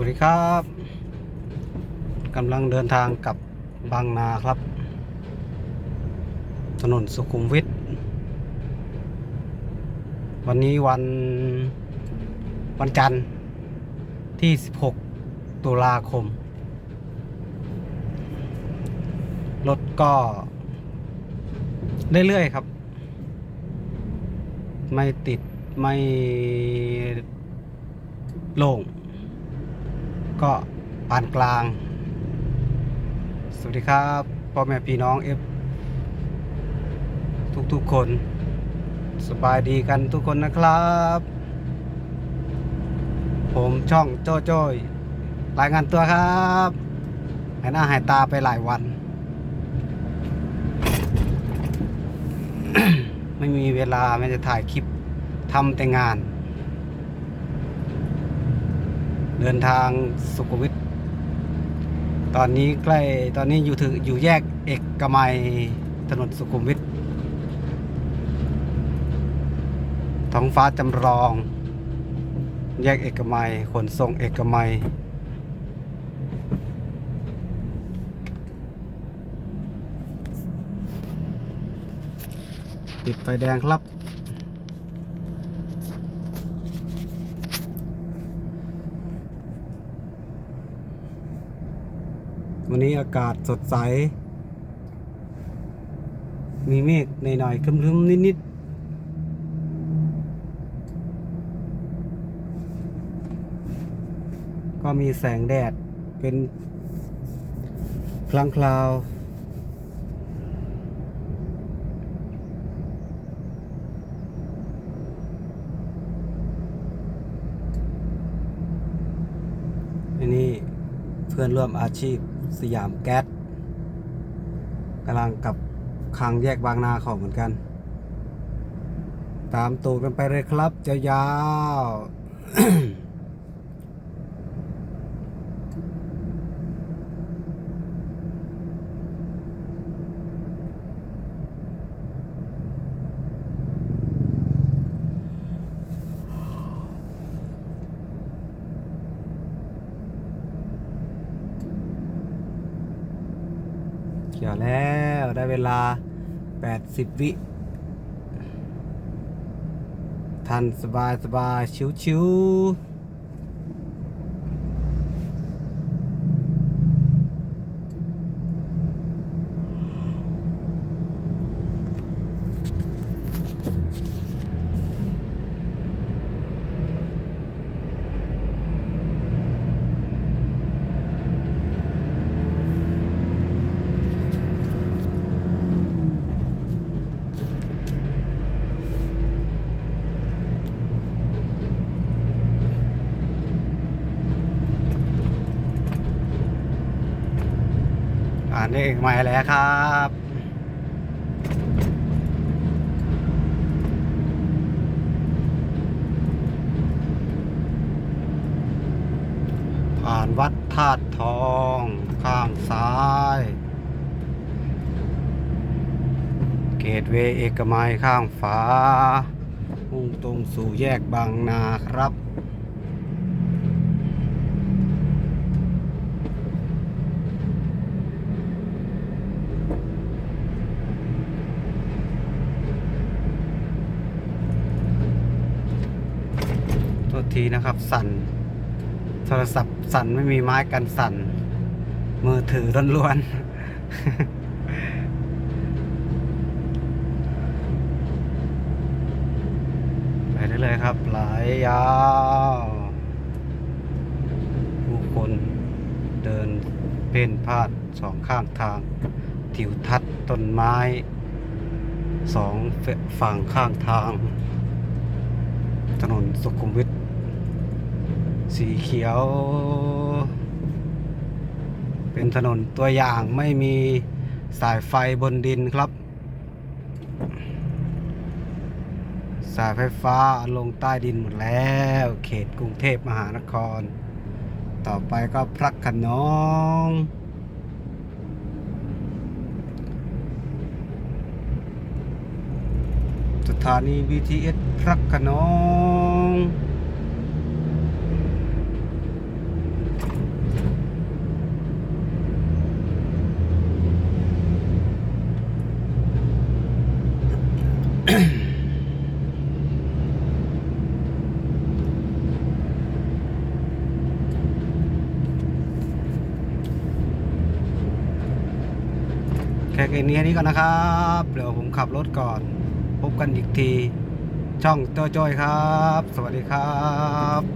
วัสดีครับกำลังเดินทางกับบางนาครับ ถนนสุขุมวิทวันนี้วันวันจันทร์ที่ 16 ตุลาคม รถก็ เรื่อย ๆ ครับ ไม่ติดไม่โล่ง ก็ปานกลาง สวัสดีครับพ่อแม่พี่น้องเอฟทุกๆคน สบายดีกันทุกคนนะครับ ผมช่องโจ้โจ้ยรายงานตัวครับหายหน้าหายตาไปหลายวัน ไม่มีเวลาไม่จะถ่ายคลิปทำแต่งาน เดินทางสุขุมวิทตอนนี้ใกล้ตอนนี้อยู่ถึงอยู่แยกเอกมัยถนนสุขุมวิทท้องฟ้าจำลอง แยกเอกมัยขนส่งเอกมัยติดไฟแดงครับ วันนี้อากาศสดใส มีเมฆหน่อยๆครึ้มๆนิดๆก็มีแสงแดดเป็นคลังคลาว อันนี้เพื่อนร่วมอาชีพ สยามแก๊สกำลังกับคางแยกบางนาเขาเหมือนกัน ตามตูดกันไปเลยครับยาวๆ เขียวแล้วได้เวลา 80 วิทันสบายสบายชิวชิานได้เอกมัยแล้วครับผ่านวัดธาตุทองข้างซ้าย เกตเวเอกมัยข้างฝามุ่งตรงสู่แยกบางนาครับ โท ษทีนะครับ สั่น โทรศัพท์สั่นไม่มีไม้กันสั่น มือถือล้วนๆ ไปได้เลยครับไหลยาวผู้คนเดินเพ่นพาดสองข้างทาง ทิวทัศน์ต้นไม้สองฝั่งข้างทาง ถนนสุขุมวิท สีเขียว เป็นถนนตัวอย่างไม่มีสายไฟบนดินครับ สายไฟฟ้าลงใต้ดินหมดแล้ว เขตกรุงเทพมหานคร ต่อไปก็พระขนงสถานี BTS พระขนง แค่นี้นี้ก่อนนะครับเดี๋ยวผมขับรถก่อน พบกันอีกที ช่องโจโจยครับ สวัสดีครับ